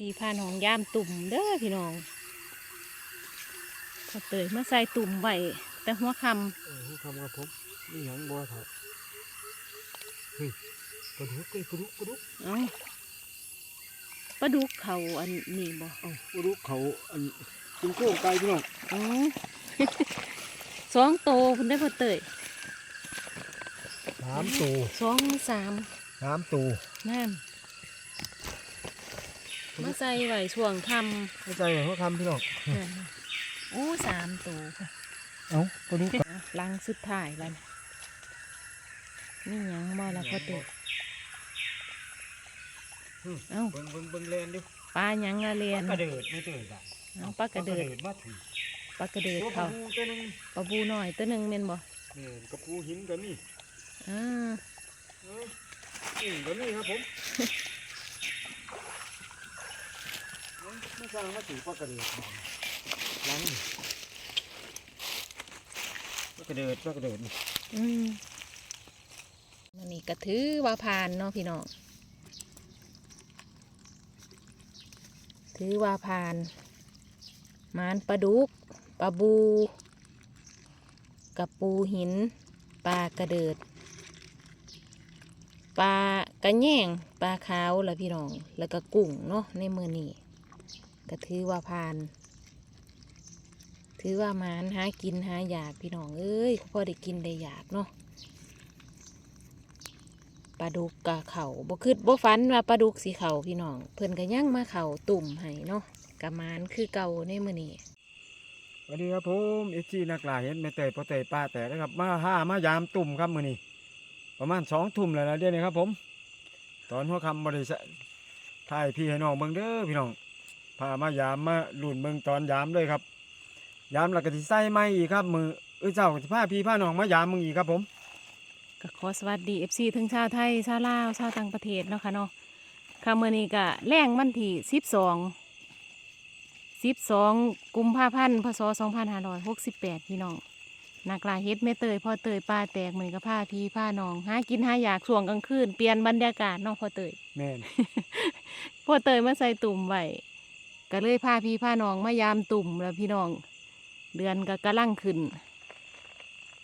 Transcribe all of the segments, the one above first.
พี่พาน้องย่ามตุ่มเด้อพี่น้องพอเตยมาใส่ตุ่มไว้แต่หัวคเออคำกับผมนี่หยังบัวเถอะเฮ้ยปลาดุกเอ้ยปลาดุกปลาดุกำเอาปลาดุกเขาอันนี้บ่เอ้าปลาดุกเขาอันกินโค้งไก่พี่น้องอ๋อสองโตคุณได้อพอเตยสามตัวสองหรือสามสามตัวนั่น มาใส่ไว้ช่วงคเข้าใจไหมเขาคำพี่น้องำนั่นโอ้สามโตค่ะเอ้าปลาดุกอะลังสุดท้ายแล้วนี่นี่หยังบ่ละพอเตยเอ้าเบิ่งเบิ่งเบิ่งแลนดิปลาหยังละเรียนกระเดิดไม่เดิดอะเอาปลากระเดิดมาถึงปลากระเดิดตัวปลาเขาบูตัวหนึงปลาบูน้อยตัวหนึ่งเม่นบ่นี่กระปูหินก็มีอ่า เออนี่ก็มีครับผมเอ้ย ไม่สร้างมาถือปลากระเดิดหลังนี่ปลากระเดิดปลากระเดิดอืมมันนี่ก็ถือว่าผ่านเนาะพี่น้องถือว่าผ่านมานปลาดุกปลาบูกับปูหินปลากระเดิดปลากระแยงปลาขาวละพี่น้อง แล้วก็กุ้งเนาะในมือนี้ ก็ถือว่าผ่าน ถือว่ามานหากินหาอยากพี่น้องเอ้ยพอได้กินได้อยากเนาะปลาดุกกะเข่าบ่คืดบ่ฟันว่าปลาดุกสีเข่าพี่น้อง เพิ่นก็ยังมาเข่าตุ่มให้เนาะกะมานคือเก่าในมื้อนี้สวัสดีครับผมเอจีนักลาเห็นไม่เตยปอเตยป้าแต่นะครับ มาห้ามายามตุ่มครับมือนี้ประมาณสองทุ่มแล้วนะเดี๋ยวนี้ครับผม ตอนหัวคำบริษัทถ่ายพี่ให้น้องเบิ่งเด้อพี่น้อง พามายามมาลุ่นเบิ่งตอนยามเลยครับ ยามแล้วก็สิใส่ไม้อีกครับ มือเอ้ยเจ้าก็สิพาพี่พาน้องมายามมึงอีกครับผมก็ขอสวัสดี FC ทั้งชาวไทยชาวลาวชาวต่างประเทศเนาะค่ะเนาะค่ะมื้อนี้ก็แรงวันที่12 12กุมภาพันธ์พศ2568พี่น้องนักลาเฮ็ดแม่เตยพ่อเตยป้าแตกมื้อนี้ก็พาพี่พาน้องหากินหาอยากช่วงกลางคืนเปลี่ยนบรรยากาศเนาะพ่อเตยแม่นพ่อเตยมาใส่ตุ่มไว้ ก็เลยพาพี่พาน้องมายามตุ่มแล้วพี่น้อง เดือนก็กำลังขึ้น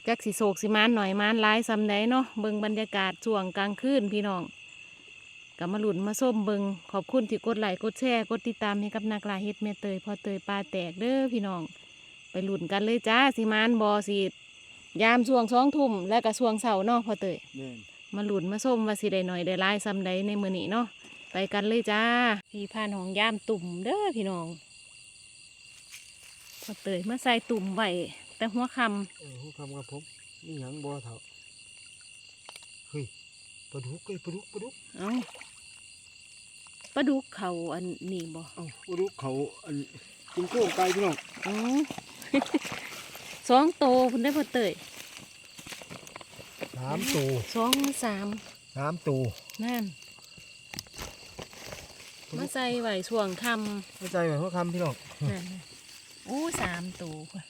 จักสิโศกสิมานหน่อยมานหลายซำไดเนาะเบิ่งบรรยากาศช่วงกลางคืนพี่น้องก็มาหลุนมาส้มเบิงขอบคุณที่กดไลค์กดแชร์กดติดตามให้กับนักลาเฮ็ดแม่เตยพ่อเตยปลาแตกเด้อพี่น้อง ไปหลุนกันเลยจ้าสิมานบอสิยามช่วงสองทุ่มและก็ช่วงเสาร์เนาะพ่อเตยแม่นมาหลุนมาส้มว่าสิได้หน่อยได้หลายซ้ำใดในมือนี้เนาะ ไปกันเลยจ้าพี่พานของย่ามตุ่มเด้อพี่น้องพอเตยมาใส่ตุ่มไว้แต่หัวคเออหัวคำกับผมนี่หยังบัวเถอะเฮ้ยปลาดุกเอ้ยปลาดุกปลาดุกำเอาปลาดุกเขาอันนี้บ่เอ้าปลาดุกเขาอันกินโค้งไก่พี่น้องอ๋อสองโตคุณได้พอเตยสามตัวสองหรือสามสามตัวนั่น มาใส่ไว้ช่วงคเข้าใจไหมหัวคำพี่น้องำนั่นโอ้สามโตค่ะ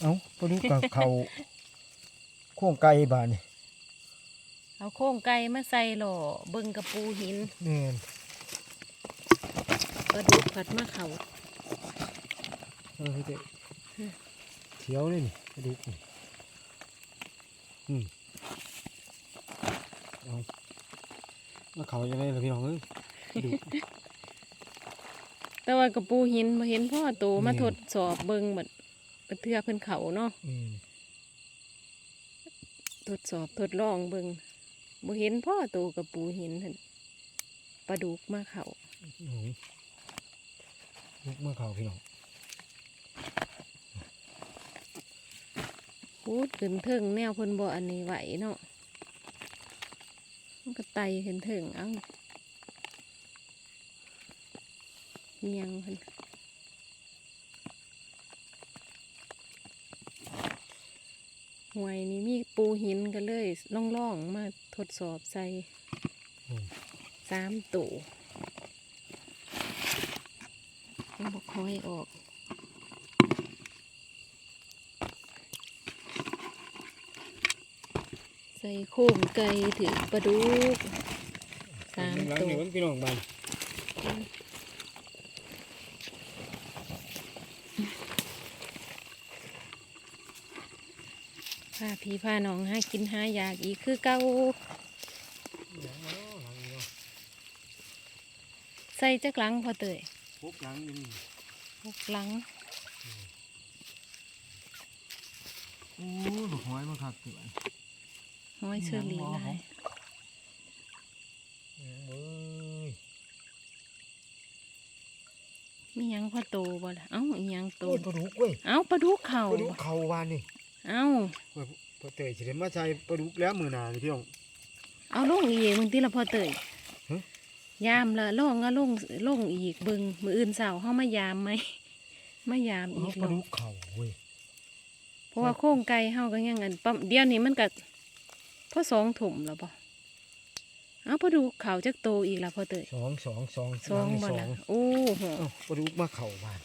เอ้าปลาดุกกับเขาโค้งไก่บานนี่เอาโค้งไก่มาใส่หล่อเบิ่งกระปูหินแม่นปลาดุกผัดมะเขาเออเจ๊เขียวเลยนี่ปลาดุกนี่อืมเอามาเขายังไงล่ะพี่น้องเอ้ยปลาดุก แต่ว่ากระปูหินมาเห็นพ่อโตมานี่ทดสอบเบิ่งบัดบัดเทือเพิ่นเขาเนาะอืมทดสอบทดลองเบิ่งบ่เห็นพ่อโตกระปูหินหั่นปลาดุกมาเขาโอ้ยลุกมาเขาพี่น้องพูดขึ้นเทิงแนวเพิ่นบ่อันนี้ไหวเนาะมันก็ไตขึ้นเทิงเอ้า เมียงเพิ่นห่วยนี่มีปูหินกันเลยล่องๆมาทดสอบใส่อืมสามตัวยังบกคอยออกใส่โค้งไก่ถือปลาดุกสามหลังตัวนี่มันพี่น้องบ้าน พาพี่พาน้องหากินหาอยากอีกคือเก่าหยังมาเนาะหลังนี้เนาะใส่จักหลังพอเตยพกหลังนี่หกหลังโอ้ยบักหอยมาคักตัวห้อยเชอรี่หลายเอ้ยมีหยังพอโตบ่ล่ะเอ้าอีหยังโตโอ้ยปลาดุกเว้ยเอ้าปลาดุกเข่าปลาดุกเขาวานนี่ เอ้าเว้ยพอเตยสิได้มาใส่ปลาดุกแล้วมื้อหน้านี่พี่น้องเอาลงอีกมึงที่ละพอเตยฮะยามละลงก็ลงลงอีกเบิงมืออื่นเสาเฮามายามไหมมายามอีกปหรลาอดุกเขาเว้ยเพราะว่าโครงไก่เฮาก็ยังอันปั๊มเดี๋ยวนี้มันก็พอสองถุ่มแล้วบ่เอาพอดูเขาจักโตอีกละพอเตยสองสองสองสองหบ่ลัละสโอ้โหเอ้าปลาดุกมาเข่าวาน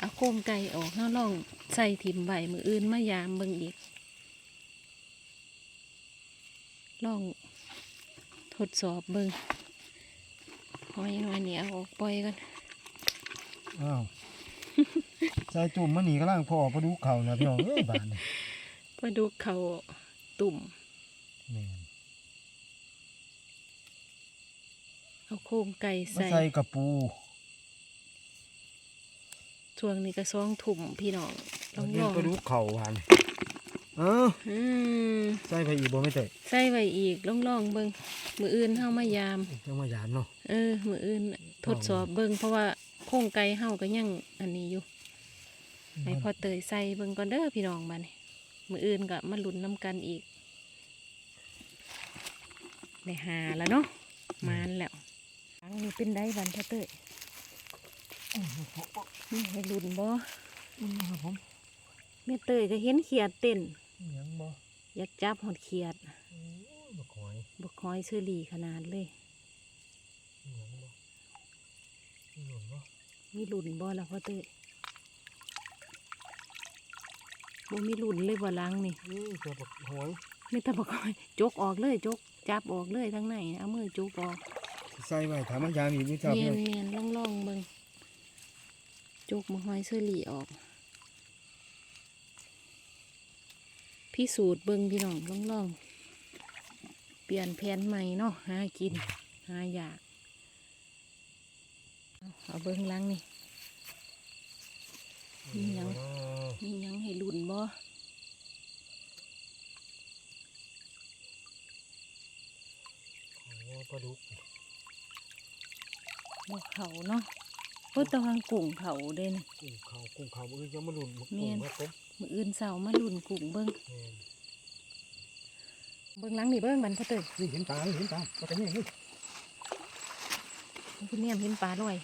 เอาโครงไก่ออกเฮาลองใส่ถิ่มไว้มืออื่นมายามเบิ่งอีก ลองทดสอบเบิ่งหอยหน่อยนี่เอาออกปล่อยกันอ้าวใส่ตุ่มมันนี่กำลังพอปลาดุกเขานะพี่น้องเอ้ยบานนี่ปลาดุกเขาตุ่ม แม่นเอาโครงไก่มาใส่ ใส่กระปู ช่วงนี้ก็ซองถุ่มพี่น้องลองเรีลยนองปลาดุกเขาวานเอ้าอืมใส่ไปอีกบ่ไม่เตยใส่ไว้อีกลองลองเบิ่งมืออื่นเฮามายามจังมายานเนาะเออมืออื่นทดสอบเบิ่งเพราะว่าโครงไก่เฮาก็ยังอันนี้อยู่ให้พอเตยใส่เบิ่งก่อนเด้อพี่น้องบัดนี้มืออื่นก็มาลุ้นน้ำกันอีกได้หาแล้วเนาะมานแล้วอังนี้เป็นได้บันพอเตย นี่ให้ลุ้นบ่อืมครับผมแม่เตยก็เห็นเขียดเต้นยังบ่อยากจับหอดเขียดโอ้ยบักหอยบกคอยเชอรี่ขนาดเลยยังบ่นี่หล่นบ่มีหลุนบ่ละพ่อเต้ยบ่มีหลุนเลยบ่หลังนี่นี่ตัวบักหอยไม่ต้องบกคอยจกออกเลยจกจับออกเลยทั้งในเอามือจุกออกใส่ไว้ถามมันยามอีกนี่จับเมียเลนยเมียนล่องล่องๆเบิ่ง จกมาหอยเชอรี่ออก พิสูจน์เบิ่งพี่น้องล่องล่องๆเปลี่ยนแผนใหม่เนาะหากิน หาอยาก เอาเอาเบิ่งหลังนี่มีหยังอ๋อมีหยังให้หลุนบ่โอ้ปลาดุกบ่เขาเนาะ เพิ่นต้องกุ้งเขาเด่นกุ้งเขากุ้งเขามือยังมาหลุนบักแม่กุ้งนครับผมมื้ออื่นเช้ามาหลุนกุ้งเบิ่งแม่นเบิ่งหลังนี่เบิ่งบันพ่อเตยนี่เห็นตาเห็นตาปลาตะเนียนี่คุณแม่เห็นปลาลอย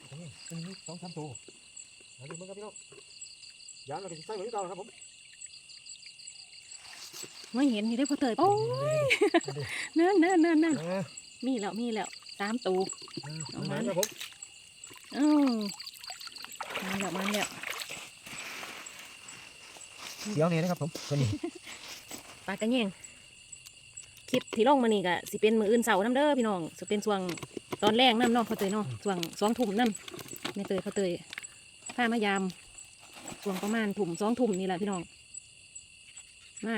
ปลาตะเนียเป็นนี่สองสามตัวเอาดูมันครับพี่น้องยามเราก็จะใส่ไว้ที่เก่านะครับผมไม่เห็นนี่ได้อพ่อเตยโอ้ยเนิ่นเนิ่นเนิ่นเนิ่นเออมีแล้วมีแล้วสามตัวเอามาครับผมเอ้ามาแล้วมาแล้วเดี๋ยวนี้นะครับผมตัวนี้ปลากระแยงคลิปที่ลงมานี่ก็สิเป็นมื้ออื่นเช้านํเด้อพี่น้องสิเป็นช่วงตอนแรกนํเนาะพ่อเตยเนาะช่วงสองทุ่มนํแม่เตยพ่อเตยพามายามช่วงประมาณทุ่มสองทุ่มนี่แหละพี่น้องมา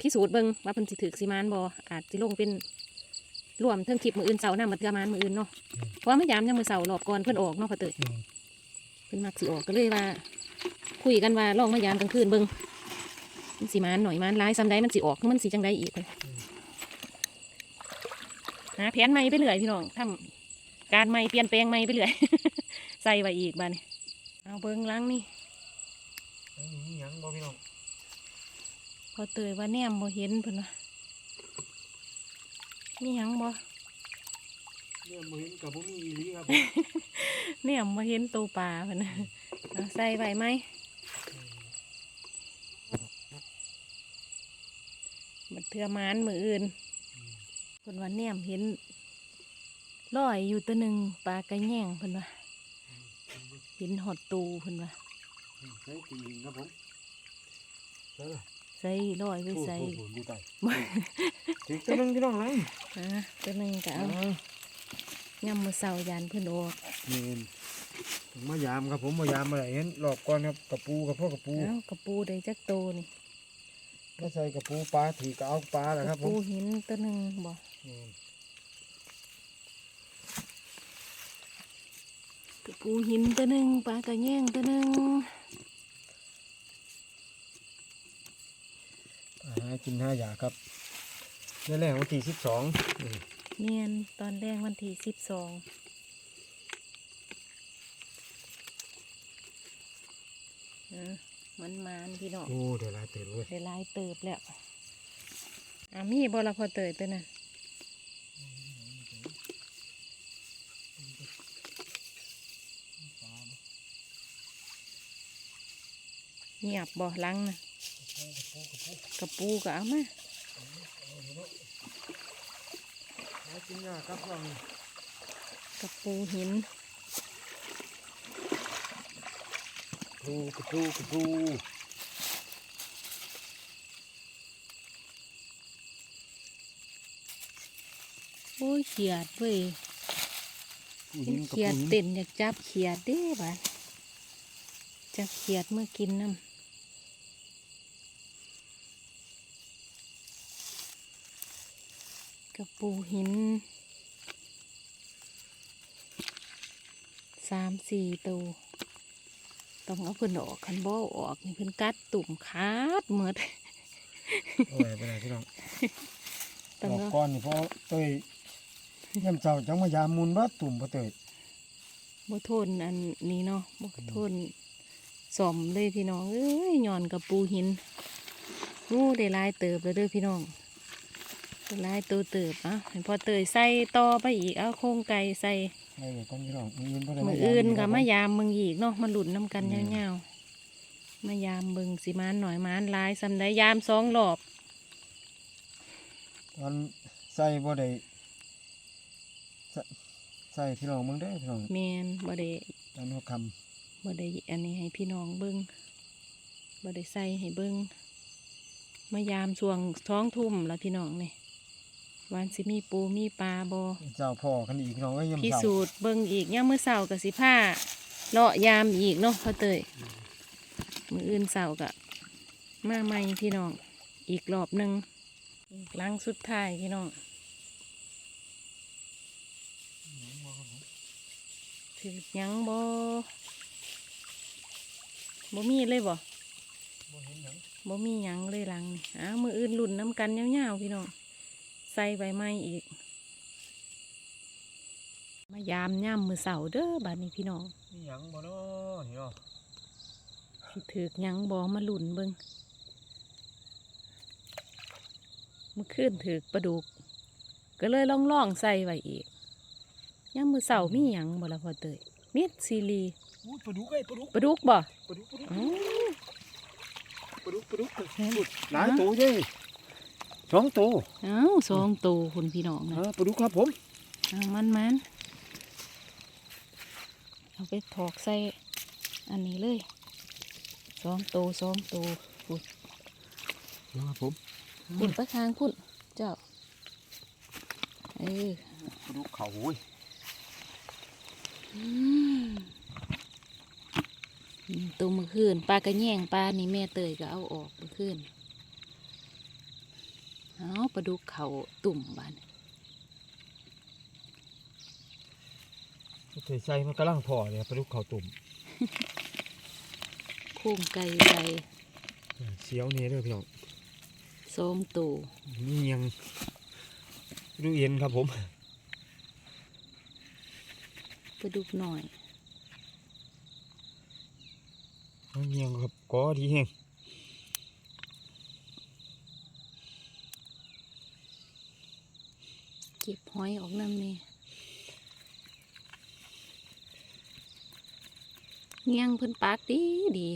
พิสูจน์เบิ่งว่าเพิ่นสิถือสิมานบ่อาจสิลงเป็น รวมเทิงคลิปมืออื่นเสาร์นำมาเทือมานมืออื่นเนาะเพราะว่ามายามยังมือเสาร์รอบก่อนเพิ่นออกเนาะพอเตยเพิ่นมักสิออกก็เลยว่า คุยกันว่าลองมายามกลางคืนเบิ่งมันสิมานหน่อยมานร้ายซ้ำใดมันสิออกมันสิจังใดอีกเพิ่นหาแผนใหม่ไปเรื่อยพี่น้องทำการใหม่เปลี่ยนแปลงใหม่ไปเรื่อยใส่ไว้อีกบ้านี้เอาเบิ่งหล้างนี่อันนี้หยังบ่พี่น้องพอเตยว่าแนมบ่เห็นเพิ่นว่า มีหยังบ่เนี่ยมือเห็นกับผมมีอีหลีครับผมแนมบ่เห็นตัวปลาเพิ่นน่ะเอาใส่ไว้ไหมบัดเทือมานมืออื่นเพิ่นว่าแนมเห็นลอยอยู่ตัวหนึ่งปลากระแยงเพิ่นว่าเห็นหอดตูเพิ่นว่าใส่ตีนครับผมใส่ละ ใส่ลอยไว้ใส่โอ้โหดูไตถึงตัวหนึงพี่น้องเลยอะตัวหนึ่งก็เอาเอายำมือเสายานเพิ่นออกนี่นมายามครับผมมายามอะไรเห็นหลอกก่อนครับกระปูกับพ่อกระปูเอ้ากระปูได้จักโตนี่ก็ใส่กระปูปลาถือก็เอาปลาแหละกคระรับผปูมหินตัวหนึ่งบ่อืมกระปูหินตัวหนึ่งปลากระแยงตัวหนึ่ง หากินห้าอย่างครับเรื่องแรกวันที่สิบสองเนียนตอนแรกวันที่สิบสองมันมานพี่น้องโอ้เดี๋ยวลายเติดเว้ยได้หลายเติบแล้วอะมีบ่ละพอเตยตัวนั้นเงียบบ่หลังนะ กระปูก็เอามาหากินยากครับเรานี่กระปูหินกระปูกระปูกระปูโอ้ยเขียดเว้ยปูเห็หินนกระเขียดปูหินเต้นอยากจับเขียดเด้บ่ะจับเขียดเมื่อกินน้ำ กระปูหินสามสี่ตัวต้องเอาเพิ่นออกคันบ่เอาออกนี่เพิ่นกัดตุ่มขาดหมดโอ้ยไปไหนพี่น้องต้องหลอกเอาก่อนนี่เพราะเตยย่ำเจ้าจังมายามมุนบัดตุ่มพอเตยบ่ทนอันนี้เนาะบ่ทนสอมเลยพี่น้องเอ้ยย้อนกับปูหินงูได้หลายเติบแล้วเด้อพี่น้องได้ห ลายตัวเติบอะให้พอเตยใส่ต่อไปอีกเอาโครงไก่ใส่ไอ้เดี๋ยวก่อนพี่น้องมืออื่นบ่ได้มือมาอื่นยก็ครับมายามมึงอีกเนาะมาหลุดน้ำกันอืมยาวๆมายามเบิงสิมานหน่อยมานหลายซำได้ยามสองรอบตอนใส่บ่ได้ใส่ใส่พี่น้องมึงได้อพี่น้องแมนบ่ได้ตอนหัวคบ่ได้อันนี้ให้พี่น้องเบิงบ่ได้ใส่ให้เบิงมายามช่วงท้องทุ่มแล้วพี่น้องนี่ วันสิมีปูมีปลาบ่ำเจ้าพ่อกันอีกพี่น้องก็ย่ำพิเจ้าสูจน์เบิงอีกย่ามมื้อเช้ากับสิผ้าเลาะยามอีกเนาะพ่อเตยมื้ออื่นเช้าก็มาใหม่พี่น้อง อีกรอบหนึ่งอีกหลังสุดท้ายพี่น้องถือหยังบ่บ่มีเลยบ่บ่เห็นหยังบ่มีหยังเลยหลังนี่อ้าวมืออื่นลุ่นน้ำกันยาวๆพี่น้อง ใส่ใบไม้อีก มายามย่ำมือเสาเด้อบัดนี้พี่น้องมีหยังบ่เนาะนี่เนาะสิถือกหยังบ่มาลุ่นเบิงมื่อคืนถือกปลาดุก ก็เลยล่องล่องๆใส่ไว้อีกย่ำมือเสามีหยังบ่ละพอเตยมิดซีรีอู้ปลาดุกเอ้ยปลาดุกปลาดุกบ่ปลาดุกปลาดุกอ้าวปลาดุกปลาดุกเห็นหลายตัวเด้ สองตัวอ้าวสองตัวคุณพี่น้องเอนะอปลาดุกครับผมอ้าวมันมันเอาไปถอกใส่อันนี้เลยสองตัวสองตัวคุณครับผมคุณประทางคุณเจ้าเออปลาดุกเขาโอ้ยอืมอืมตัวมือคืนปลากระแยงปลานี่แม่เตยก็เอาออกมือคืน เอาปลาดุกเขาตุ่มบานเคยใส่มันกำลังพอเลยปลาดุกเขาตุ่มโค้งไก่ใส่เสียวนี่เด้อพี่น้องสองตัวนี่ยังดูเย็นครับผมปลาดุกหน่อยนี่ยังครับก็ดีแฮง เก็บหอยออกน้ำนี่เงี้ยงเพิ่นปากดีดี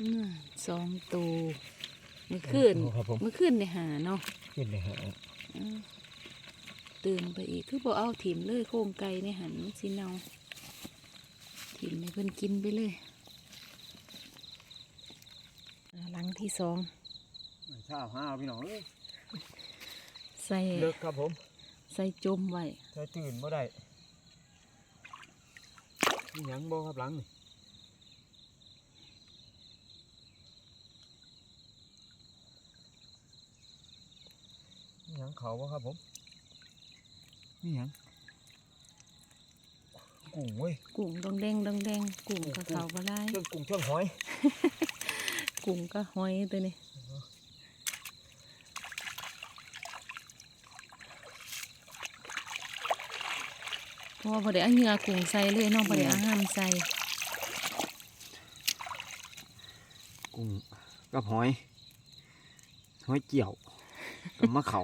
อืมสองตัวเมื่อ คืนครับผมเมื่อคืนได้หาเนาะขึ้นเลยฮะอืมตเติมไปอีกคือบ่เอาถิ่มเลยโครงไก่ในหันมันสิเนาถิ่มให้เพิ่นกินไปเลยอ่าหลังที่สองเช้าห้าพี่น้องเอ้ยใส่เลิกครับผมใส่จมไว้ใส่ตื่นบ่ได้มีหยังบ่ครับหลังนี่มีหยัง เขาบ่ครับผมมีหยังกุ้งเว้ยกุ้งดองแดงดองแดงกุ้งกะเขาบ่ได้เครื่องกุ้งเครื่องหอย กุ้งกะหอยตัวนี้เพราะว่าพอได้เอาเหงื่อกุ้งใส่เลยเน้องพอได้เอาห้ามใส่กุ้งกับหอยหอยเกี่ยวกับมะเขา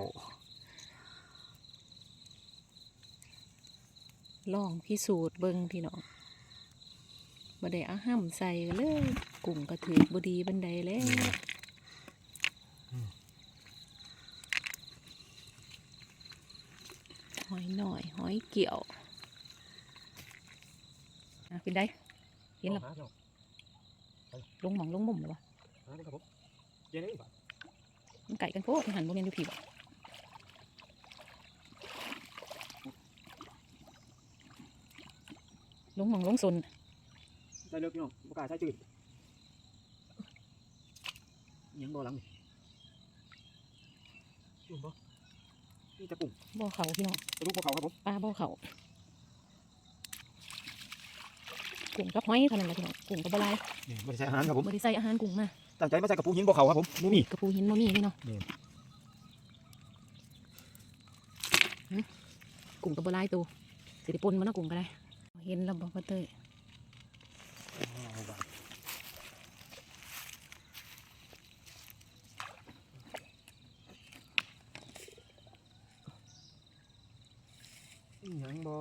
ลองพิสูจน์เบิ่งพี่น้องบ่ได้เอาห้ามใส่กันเลยกุ้งก็ถือบ่ดีบันไดแล้วหอยหน่อยหอยเกี่ยวอะเป็นได้เห็นหรอหาจ้ะลงหมองลงมุมหรอวะหาเด้อครับผมเจนี่บ่มันไก่กันโพดมันหันบ่แม่นอยู่พี่บ่ ลงหมองลงซนใส่เลิกพี่น้องบ่กล้าใส่ตื่นอิหยังบ่หลังนี่กุ้งบ่นี่จะกุ้งบ่เขาพี่น้องจะลูกบ่เขาครับผมปลาบ่เขากุ้งกับหอยเท่านั้นแหละพี่น้องกุ้งกับบ่หลายนี่บ่ได้ใส่อาหารครับผมบ่ได้ใส่อาหารกุ้งมาตั้งใจมาใส่กระปูหินบ่เขาครับผมบ่มีกระปูหินบ่มีพี่น้องนี่หึกุ้งกับบ่หลายตัวสิได้ปนมันเนาะกุ้งก็ได้ เห็นแล้วบ่ว่าเต้ยอิหยังบ่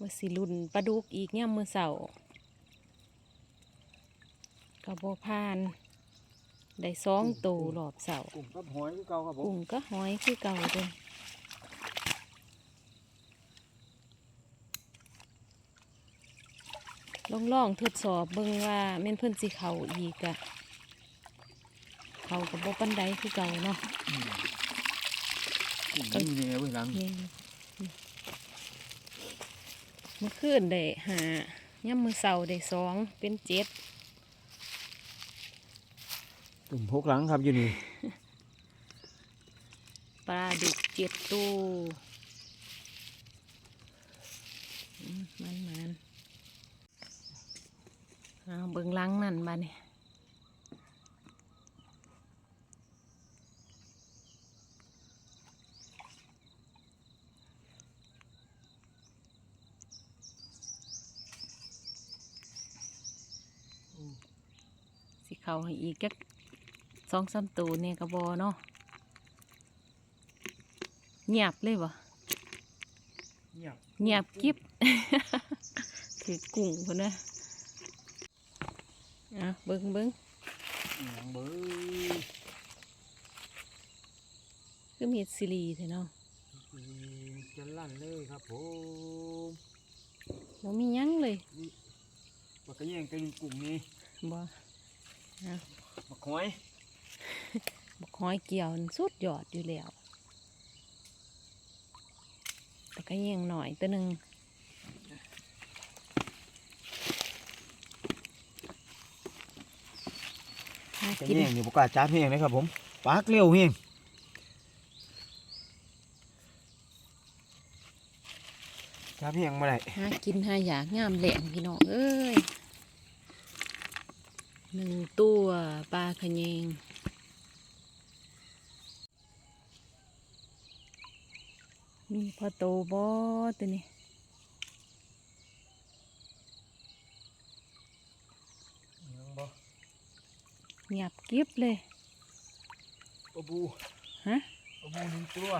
ว่าสิรุ่นปลาดุกอีกเนี่ยามมื้อเช้าก็บ่ผ่านได้สองตัวรอบเช้ากุ้งกับหอยคือเก่าครับผมกุ้งก็หอยคือเก่าเด้ ลองลองทดสอบเบิ่งว่าแม่นเพิ่นสิเขาอีกอะเขากับบ่ปันใดคือเก่าเนาะกุ้งนี่แน่เว้ยหลังเมื่อคืนได้หาย่ำมือเสาได้สองเป็นเจ็ดตุ่มพกหลังครับอยู่นี่ปลาดุกเจ็ดตัวอืมมันมัน เอาเบิ่งหลังนั่นมาเนี่ยสิเขาให้อีกจักสองสามตัวเนี่ยกระบอเนาะเงียบเลยบ่เงียบเงียบกิ๊บถือกุ้งคนนะ อะเบิ้งเบิ้งอิหยังเบ้ยคือมีซีรีส์เถอะเนาะจะลั่นเลยครับผมบ่มีหยังเลยบักกะแยงกระดูกกุ้งนี่บ่บักหอยบักหอยเกี่ยวนั่นสุดยอดอยู่แล้วแต่ก็ยังหน่อยตัวหนึ่งหา จะ กินแห้งนี่บกล้าจับแห้งนะครับผมปากเร็วแห้งจับแห้งมาได้หากินหาอยากงามแหลงพี่น้องเอ้ยหนึ่งตัวปลาขะเยงมีพอโตบอตัวนี้ ยังบ่ เงียบกริบเลยปะบูฮะปะบูหนึ่งตัว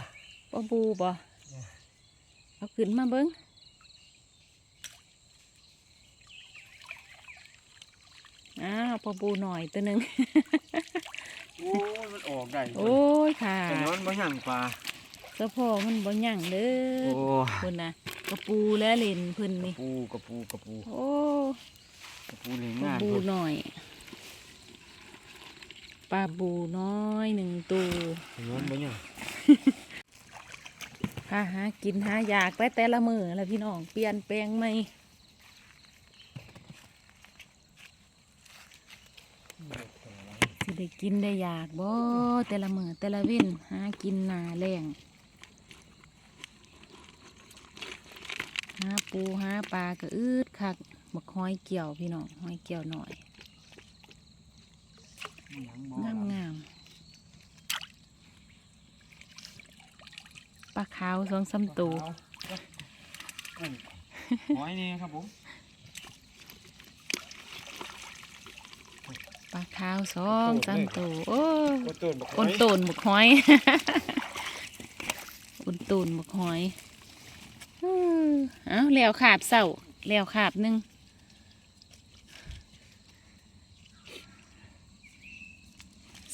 ปอบูบ่เนี่ยเอาขึ้นมาเบิ้งอ้าวปอบูหน่อยตัวหนึ่งโอ้ยมันออกได้โอ้ยค่ะแต่ย้อนบ่ย่างปลาสะโพอมันบ่ยั่งเด้อโอ้คนน่ะกระปูและเลนเพิ่นนี่ปูกระปูกระปูโอ้กระปูเลยปลางานบูหน่อย ปลาบูน้อยหนึ่งตัวย้อนบ่ยังหาหากินหาอยากไปแต่ละมือแล้วพี่น้องเปลี่ยนแปลงไหมสิได้กินได้อยากบ่แต่ละมือแต่ละเว้นหากินหนาแรงหาปูหาปลาก็อืดคักบักหอยเกี่ยวพี่น้องหอยเกี่ยวหน่อย งามงามปลาขาวสองสามตัวหอยนี่ครับผมปลาขาวสองสามตัวโอ้กระต้นบักหอุอยนตูนหมกหอยอุนตูนหมกหอยอื้อเอ้าแล้วขาบเสาแล้วขาบหนึ่ง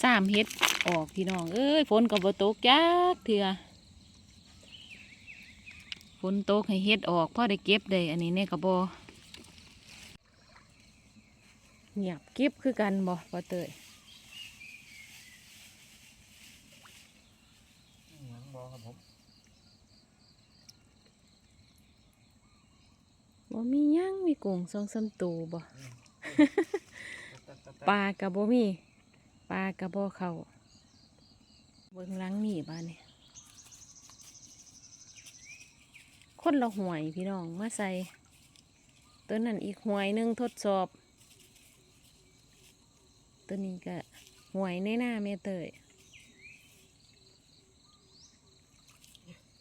สามเฮ็ดออกพี่น้อง เอ้ยฝนก็บ่ตกจักเถื่อฝนตกให้เฮ็ดออกพอได้เก็บได้อันนี้เนี่ยก็บ่เงียบเก็บคือกันบ่บ่เตยหยังบ่ครับผมบ่มีหยังมีกุ้งสองสามตัวบ่ปลากระบ่มี ปลากระบ่เข้าเบิ่งหลังนี่บ้านนี่คนละหวยพี่น้องมาใส่ตัวนั้นอีกหวยหนึ่งทดสอบ ตัวนี้ก็หวยในหน้าเมเตย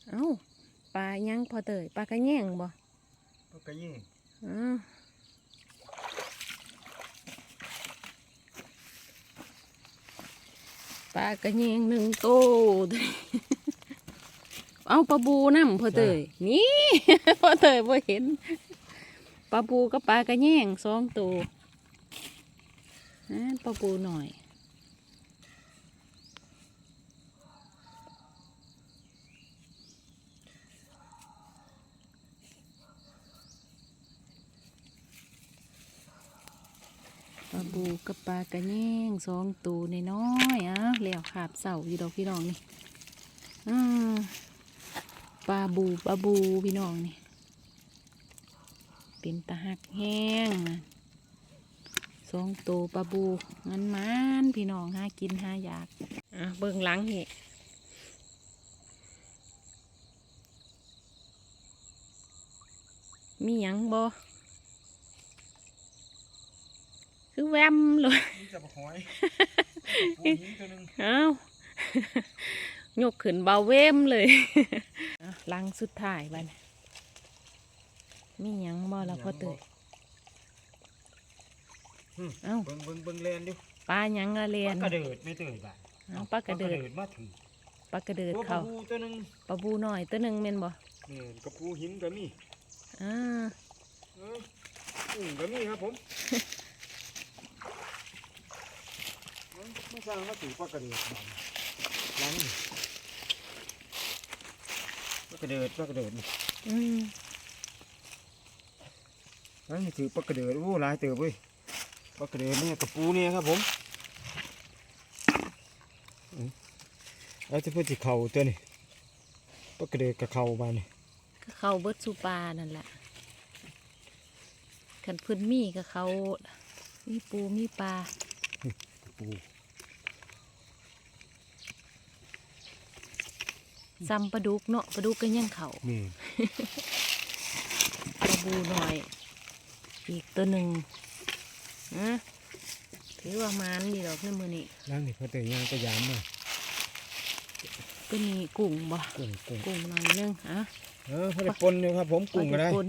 เอ้าปลายังพอเตยปลากระแยงบ่ปลากระยิ่งอ้า ปลากระเยงหนึ่งโตวเอาปลาบูน้ำพอเตยนี่พอเตยบ่เห็นปลาบูกับปลากระแยงสองตัวอ่าปลาบูหน่อย ปลาบูกับปลากระแยงสองตัวน้อยๆอะแล้วขาบเสาอยู่ดอกพี่น้องนี่ปลาบูปลาบูพี่น้องนี่ เป็นตะหักแห้งนะสองตัวปลาบูงันมันพี่น้องหากินหาอยากอะเบิ่งหลังนี่มีหยังบ่ คือแวมเลยนี่จะบักหอยปูหินตัวหนึงเอ้ายกขึ้นเบาเวมเลยอะลังสุดท้ายบ้านมีหยังบ่ละพ่อเตยอืมเอ้าเบิ่งเบิ่งเบิ่งแลนดิปลาหยังละเรียนปลากระเดิดไม่ตื่นบ่าเอ้าปลากระเดิดมาถึงปลากระเดิดตัวเขาปูตัวหนึงปลาบูหน่อยตัวหนึ่งเมนบ่นี่กระปูหินก็มีอ่าเอออืมก็มีครับผมมัน ไม่สร้างมาถือปลากระเดิดบ่หลังนี่ปลากระเดิดปลากระเดิดนี่อืมหลังนี่ถือปลากระเดิดโอ้หลายเติบเว้ยปลากระเดิดเนี่ยกระปูเนี่ยครับผมอืมแล้วจะเพื่อจะเข่าตัวนี่ปลากระเดิดกับเข่าบานนี่ก็เขาเบิดสูปลานั่นแหละขันพื้นมีก็เขามีปูมีปลากระปู ซ้ำปลาดุกเนาะปลาดุกก็ยังเขานี่ปลาบูหน่อย อีกตัวหนึ่งนะถือว่ามันดีดอกในมือนี่หลังนี่พอเตยย่างก็ยามมาตัวนี้กุ้งบ่กุ้งกุ้งกุ้งหน่อยหนึงอะเออพอได้ปนอยู่ครับ ผมกุ้งก็ได้คน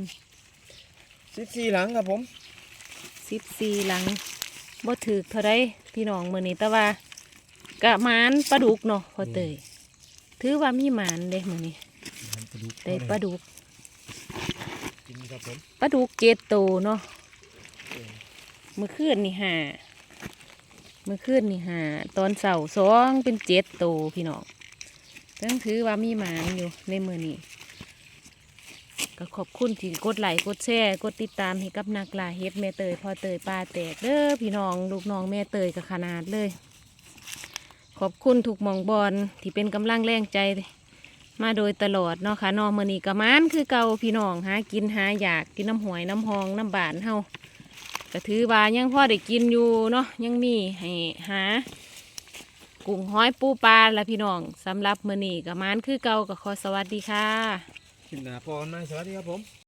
สิบสี่หลังครับผมสิบสี่หลังบ่ถือเท่าไรพี่น้องมือนี้แต่ว่า กะหมานปลาดุกเนาะพอเตย ถือว่ามีหมานเด้มือนี้ปลาดุกได้ปลาดุกกินครับผมปลาดุกเจ็ดโตวเนาะเมื่อคืนนี่ห้าเมื่อคืนนี่ห้าตอนเสาร์สองเป็นเจ็ดโตวพี่น้องตั้งถือว่ามีหมานอยู่ในมือนี้ก็ขอบคุณที่กดไลค์กดแชร์กดติดตามให้กับนักล่าเฮ็ดแม่เตยพอเตยปลาแตกเด้อพี่น้องลูกน้องแม่เตยกับขนาดเลยข อบคุณถูกมองบอลที่เป็นกำลังแรงใจ มาโดยตลอดเนาะค่ะนอมือนี้กะมานคือเก่าพี่น้องหากินหาอยากกินน้ำหวยน้ำหองน้ำบานเฮาก็ถือว่ายังพ่อได้กินอยู่เนาะยังมีให้หากุ้งห้อยปูปลาละพี่น้องสำหรับมือนี้กะมานคือเก่าก็ขอสวัสดีค่ะคลิปหน้าพอกันไหมสวัสดีครับผม